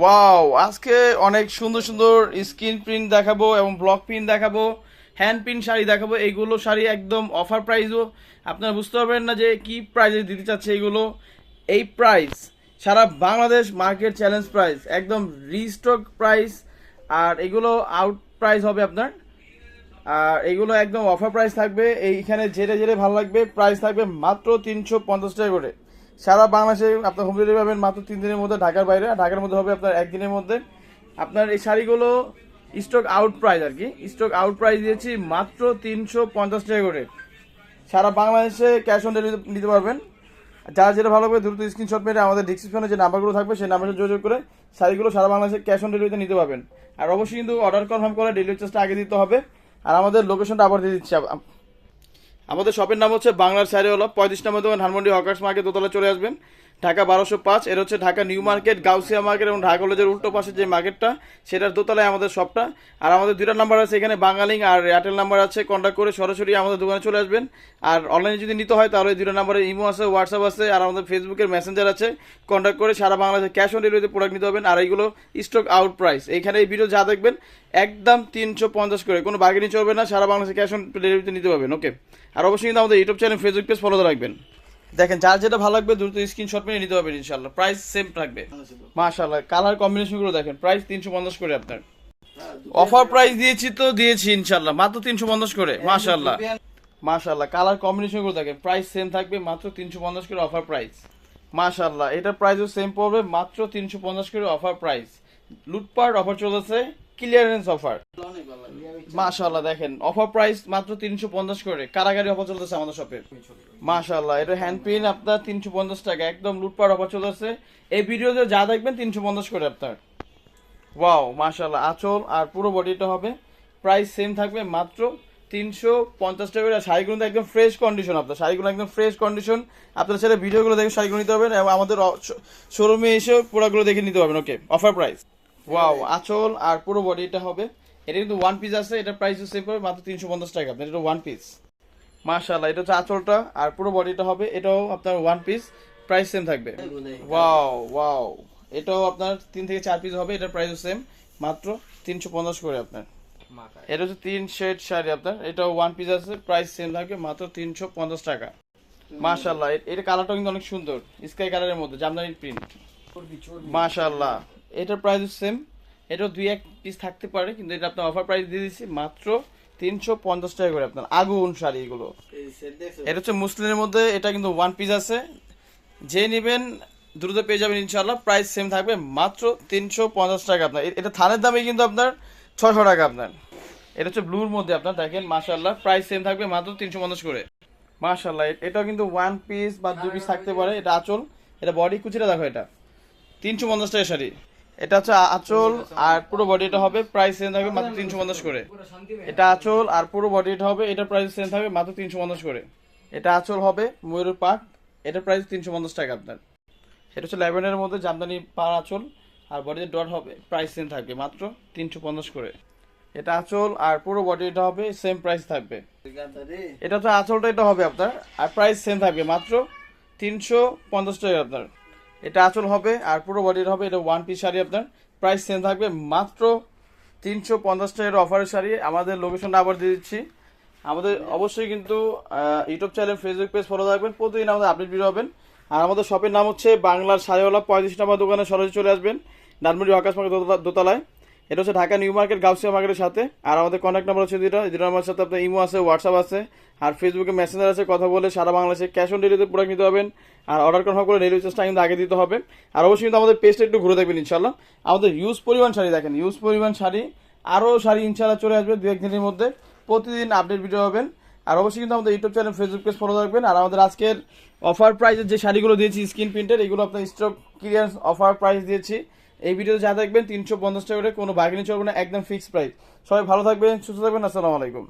Wow আজকে অনেক সুন্দর সুন্দর স্ক্রিন প্রিন্ট দেখাবো এবং ব্লক প্রিন্ট দেখাবো, হ্যান্ড প্রিন্ট শাড়ি দেখাবো, এইগুলো শাড়ি একদম অফার প্রাইসও আপনারা বুঝতে পারবেন না যে কি প্রাইসে দিতে চাচ্ছে এইগুলো। এই প্রাইস সারা বাংলাদেশ মার্কেট চ্যালেঞ্জ প্রাইস একদম রিস্টক প্রাইস আর এগুলো আউট প্রাইস হবে আপনার। আর এগুলো একদম অফার প্রাইস থাকবে, এইখানে যেটা যেটা ভালো লাগবে প্রাইস থাকবে মাত্র তিনশো পঞ্চাশ টাকা করে। সারা বাংলাদেশে আপনার হোম ডেলিভারি পাবেন মাত্র তিন দিনের মধ্যে ঢাকার বাইরে। ঢাকার মধ্যে হবে আপনার একদিনের মধ্যে। আপনার এই শাড়িগুলো স্টক আউট প্রাইস আর কি। স্টক আউট প্রাইস দিয়েছি মাত্র তিনশো পঞ্চাশ টাকা করে। সারা বাংলাদেশে ক্যাশ অন ডেলিভারি নিতে পারবেন। যারা যেটা ভালো হবে দ্রুত স্ক্রিনশট মেরে আমাদের ডিসক্রিপশনে যে নাম্বারগুলো থাকবে, সেই নাম্বারে যোগাযোগ করে শাড়িগুলো সারা বাংলাদেশে ক্যাশ অন ডেলিভারিতে নিতে পারবেন। আর অবশ্যই কিন্তু অর্ডার কনফার্ম করে ডেলিভারি চার্জটা আগে দিতে হবে। আর আমাদের লোকেশনটা আবার দিয়ে দিচ্ছি আমাদের শপের নাম হচ্ছে বাংলার শাড়িওয়ালা পঁয়ত্রিশ নম্বর দোকান, ধানমন্ডি হকার্স মার্কেট দোতলা চলে আসবেন। ঢাকা বারোশো পাঁচ, এর হচ্ছে Dhaka New Market, Gausia market এবং ঢাকা কলেজের উল্টো পাশে যে মার্কেটটা, সেটার দোতলায় আমাদের শপটা। আর আমাদের দুইটা নাম্বার আছে এখানে বাঙালিং, আর এয়ারটেল নাম্বার আছে কন্ট্যাক্ট করে সরাসরি আমাদের দোকানে চলে আসবেন। আর অনলাইনে যদি নিতে হয়, তাহলে দুইটা নাম্বারে ইমো আছে হোয়াটসঅ্যাপ আছে, আর আমাদের ফেসবুকের মেসেঞ্জার আছে। কন্ট্যাক্ট করে সারা বাংলাদেশে ক্যাশ অন ডেলিভারিতে প্রোডাক্ট নিতে হবেন আর এইগুলো স্টক আউট প্রাইস এইখানে এই ভিডিও যা দেখবেন, একদম তিনশো পঞ্চাশ করে, কোনো বার্গেনিং চলবে না, সারা বাংলাদেশে ক্যাশ অন ডেলিভারিতে নিতে পারবেন ওকে আর অবশ্যই কিন্তু আমাদের YouTube channel Facebook page follow রাখবেন। দেখেন, যার যেটা ভালো লাগবে দ্রুত স্ক্রিনশট মেরে নিতে পারবেন ইনশাল্লাহ প্রাইস সেম থাকবে। মাশাল্লাহ কালার কম্বিনেশনগুলো দেখেন প্রাইস তিনশো পঞ্চাশ করে আপনার। অফার প্রাইস দিয়েছি তো দিয়েছি ইনশাল্লাহ মাত্র তিনশো পঞ্চাশ করে মাশাল্লাহ মাশাল্লাহ কালার কম্বিনেশনগুলো দেখেন প্রাইস সেম থাকবে, মাত্র তিনশো পঞ্চাশ করে অফার প্রাইস মাশাল্লাহ এটা প্রাইসও সেম পড়বে, মাত্র তিনশো পঞ্চাশ করে অফার প্রাইস লুটপাট অফার চলেছে ক্লিয়ারেন্স অফার মাশাল্লাহ দেখেন। অফার প্রাইস মাত্র তিনশো পঞ্চাশ করে। কারাগারি অফার চলতেছে আমাদের শপে মাশাল্লাহ এটা হ্যান্ড প্রিন্ট আপনার তিনশো পঞ্চাশ টাকা। একদম লুটপাট অফার চলতেছে। এই ভিডিওতে যা দেখবেন, তিনশো পঞ্চাশ করে আপনার। ওয়াও মাশাল্লাহ আঁচল আর পুরো বডিটা হবে। প্রাইস সেম থাকবে মাত্র তিনশো পঞ্চাশ টাকা শাড়িগুলো একদম ফ্রেশ কন্ডিশন আপনার। শাড়িগুলো একদম ফ্রেশ কন্ডিশন আপনার ছেলে ভিডিওগুলো দেখে শাড়িগুলো নিতে পারবেন এবং আমাদের শোরুমে এসে পুরোগুলো দেখে নিতে পারবেন। ওকে অফার প্রাইস ওয়াও আঁচল আর পুরো বডিটা হবে। এটা কিন্তু ওয়ান পিস আছে এটা প্রাইস পাবে মাত্র তিনশো পঞ্চাশ টাকা। আপনার এটা ওয়ান পিস মাশাল্লাহ এটা হচ্ছে আঁচলটা আর পুরো বডিটা হবে এটাও আপনার ওয়ান পিস প্রাইস সেম থাকবে। ওয়াও ওয়াও এটাও আপনার তিন থেকে চার পিস হবে এটার প্রাইসও সেম মাত্র তিনশো পঞ্চাশ করে আপনার। এটা হচ্ছে তিন শেড শাড়ি আপনার এটাও ওয়ান পিস আছে প্রাইস সেম থাকবে মাত্র তিনশো পঞ্চাশ টাকা। মাশাল্লাহ এটা কালারটা কিন্তু অনেক সুন্দর স্কাই কালারের মধ্যে জামদানির প্রিন্ট মাশাল্লাহ এটার প্রাইস সেম এটাও দুই এক পিস থাকতে পারে কিন্তু এটা আপনার অফার প্রাইস দিয়ে দিচ্ছি মাত্র তিনশো পঞ্চাশ টাকা করে আপনার আগুন শাড়ি এগুলো। এটা হচ্ছে মুসলিমের মধ্যে এটা কিন্তু ওয়ান পিস আছে। যে নেবেন দ্রুত পেয়ে যাবেন ইনশাল্লাহ প্রাইস সেম থাকবে মাত্র তিনশো পঞ্চাশ টাকা আপনার। এটা থানের দামে কিন্তু আপনার ছশো টাকা আপনার। এটা হচ্ছে ব্লুর মধ্যে আপনার দেখেন মাশাল্লাহ প্রাইস সেম থাকবে মাত্র তিনশো পঞ্চাশ করে। মাশাল্লাহ এ- এটাও কিন্তু ওয়ান পিস বা দু পিস থাকতে পারে। এটা আঁচল এটা বডি কুচিটা দেখো এটা। তিনশো পঞ্চাশ টাকা শাড়ি। এটা হচ্ছে আঁচল, আর পুরো বডিটা হবে প্রাইস সেম থাকবে মাত্র তিনশো পঞ্চাশ করে। এটা আঁচল, আর পুরো বডিটা হবে, এটা প্রাইস সেম থাকবে মাত্র তিনশো পঞ্চাশ করে। এটা আঁচল হবে ময়ূরের পাক এটা প্রাইস তিনশো পঞ্চাশ টাকা আপনার। এটা হচ্ছে ল্যাভেন্ডারের মধ্যে জামদানি পার আঁচল, আর বডিতে ডট হবে প্রাইস সেম থাকবে মাত্র তিনশো পঞ্চাশ করে। এটা আঁচল, আর পুরো বডিটা হবে সেম প্রাইস থাকবে। এটা হচ্ছে আঁচলটা, এটা হবে আপনার, আর প্রাইস সেম থাকবে মাত্র তিনশো পঞ্চাশ টাকা আপনার। এটা আঁচল হবে আর পুরো বডির হবে, এটা ওয়ান পিস শাড়ি আপনার। প্রাইস চেঞ্জ থাকবে, মাত্র তিনশো পঞ্চাশ টাকার অফারের শাড়ি। আমাদের লোকেশনটা আবার দিয়ে দিচ্ছি। আমাদের অবশ্যই কিন্তু YouTube channel Facebook page follow রাখবেন প্রতিদিন আমাদের আপডেট ভিডিও হবেন। আর আমাদের শপের নাম হচ্ছে বাংলার শাড়িওয়ালা পঁয়ত্রিশ নম্বর দোকানে সরাসরি চলে আসবেন। ডানমুড়ি আকাশ দোতলায়। এটা হচ্ছে ঢাকা নিউ মার্কেট, গাউসিয়া মার্কেটের সাথে। আর আমাদের কন্ট্যাক্ট নাম্বার হচ্ছে দুটো দুটো নাম্বার সাথে আপনার ইমো আছে হোয়াটসঅ্যাপ আছে। আর ফেসবুকে মেসেঞ্জার আছে, কথা বলে সারা বাংলাদেশে ক্যাশ অন ডেলিভারিতে প্রোডাক্ট নিতে হবেন আর অর্ডার কনফার্ম করে ডেলিভারি চার্জটা কিন্তু আগে দিতে হবে। আর অবশ্যই কিন্তু আমাদের পেজটা একটু ঘুরে দেখবেন ইনশাল্লাহ আমাদের ইউজ পরিমাণ শাড়ি দেখেন। ইউজ পরিমাণ শাড়ি আরও শাড়ি ইনশাল্লাহ চলে আসবে দু একদিনের মধ্যে। প্রতিদিন আপডেট ভিডিও হবেন আর অবশ্যই কিন্তু আমাদের YouTube channel Facebook page follow রাখবেন। আর আমাদের আজকের অফার প্রাইসের যে শাড়িগুলো দিয়েছি স্ক্রিন প্রিন্টের এগুলো আপনার স্টক ক্লিয়ারেন্স অফার প্রাইস দিয়েছি। এই ভিডিওতে যা দেখবেন, তিনশো পঞ্চাশ টাকা করে কোনো বার্গেনিং চলবে না, একদম ফিক্সড প্রাইস সবাই ভালো থাকবেন, সুস্থ থাকবেন, আসসালামু আলাইকুম।